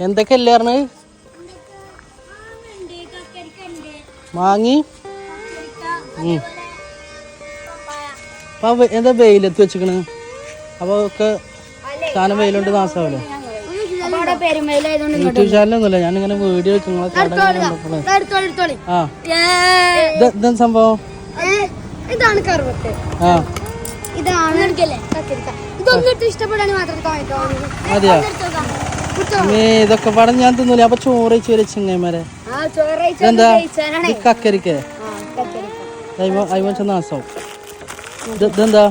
എന്തൊക്കെയല്ലേ പറഞ്ഞത് മാങ്ങി. അപ്പൊ എന്താ വെയിലെത്തി വെച്ചിക്കണ്? അപ്പൊ ഒക്കെ സാധനം വെയിലുണ്ട് നാശമാവല്ലോ യൂട്യൂബ് ചാനലൊന്നുമില്ല. ഞാനിങ്ങനെ വീഡിയോ എടുത്തോളി ആ. ഇതെന്താ സംഭവം? ഇതാണ് കറുവത്ത് ആ. ഇതാണ് കത്തിരിക്ക ഇതൊന്നും എടുത്ത് ഇഷ്ടപ്പെടാൻ മാത്രം കാണിക്കോ മതിയോ? നീ ഇതൊക്കെ പടം ഞാൻ തിന്നൂല. അപ്പൊ ചോറ് വെച്ച് വരെ ചിങ്ങന്മാരെ ഇത് കക്കരിക്കേ. ഇത് ഇതെന്താ?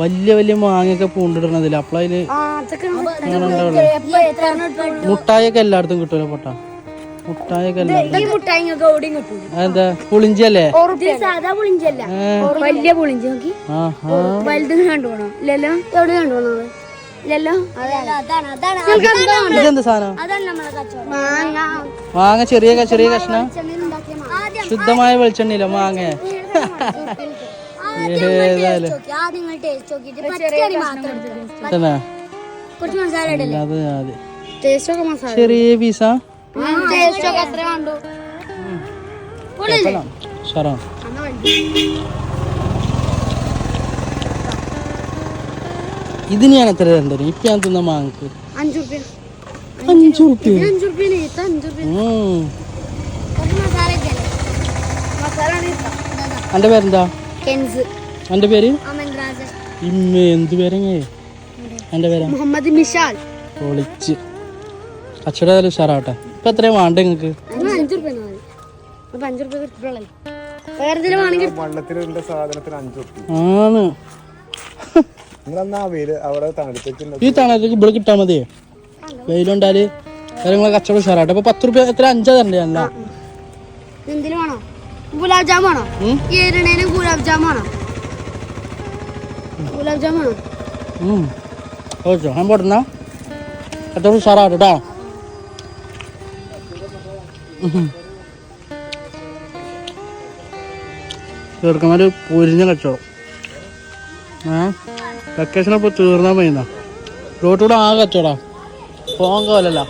വലിയ വലിയ മാങ്ങയൊക്കെ പൂണ്ടിടണതില്ല അതൊക്കെ മുട്ടായൊക്കെ എല്ലായിടത്തും കിട്ടൂല പൊട്ട. മുട്ടായൊക്കെ എല്ലായിടത്തും അതെന്താ? പുളിഞ്ചല്ല? വലിയ പുളിഞ്ചി നോക്കി. ആഹാ. വലുത് കണ്ടുപോണോ ഇല്ലല്ലോ? എവിടെ കണ്ടുപോണോ ഇല്ലല്ലോ? ഇതെന്ത് സാധനം? മാങ്ങ. ചെറിയ ചെറിയ കഷ്ണം? ശുദ്ധമായ വെളിച്ചെണ്ണയിലോ മാങ്ങ? ഏതായാലും. പീസ നിങ്ങൾ ടേസ്റ്റ് ഇതിന് ഞാൻ എത്ര തരണ്ടേ ഇപ്പൊ ഞാൻ തിന്ന മാങ്ങക്ക് അഞ്ചു റുപ്യ എന്റെ പേരെന്താ? കെൻസ്. എന്റെ പേര്? ഇമ്മ എന്ത് പേരങ്ങേ? എന്റെ പേരാ? മുഹമ്മദ് മിഷാൽ. പൊളിച്ച്. കച്ചവടം ഉഷാറാവട്ടെ. ഇപ്പൊ എത്രയാ വേണ്ട നിങ്ങക്ക് ആണ്. ഈ തണലേക്ക് ഇവിടെ കിട്ടാ മതിയേ വെയിലുണ്ടാൽ കാര്യങ്ങളെ കച്ചവടം ഉഷാറാവട്ടെ. അപ്പൊ പത്ത് റുപ്യ എത്ര? അഞ്ചാ തരണ്ടേ അല്ല? ഗുലാബ് ജാം വേണോ ഉം? ഈ എരുണേന് ഗുലാബ് ജാം വേണോ ഗുലാബ് ജാം വേണോ ഓക്കെ ഞാൻ പോട്ടെന്നാ കേട്ടോ ചെറുക്കന്മാര് പൊരിഞ്ഞ കച്ചവടം. വെക്കേഷൻ തീർന്നാൽ തീർന്നാൻ മതിന്നാ റോട്ടിലൂടെ ആകെ കച്ചോടാ പോകാൻ കാലല്ല.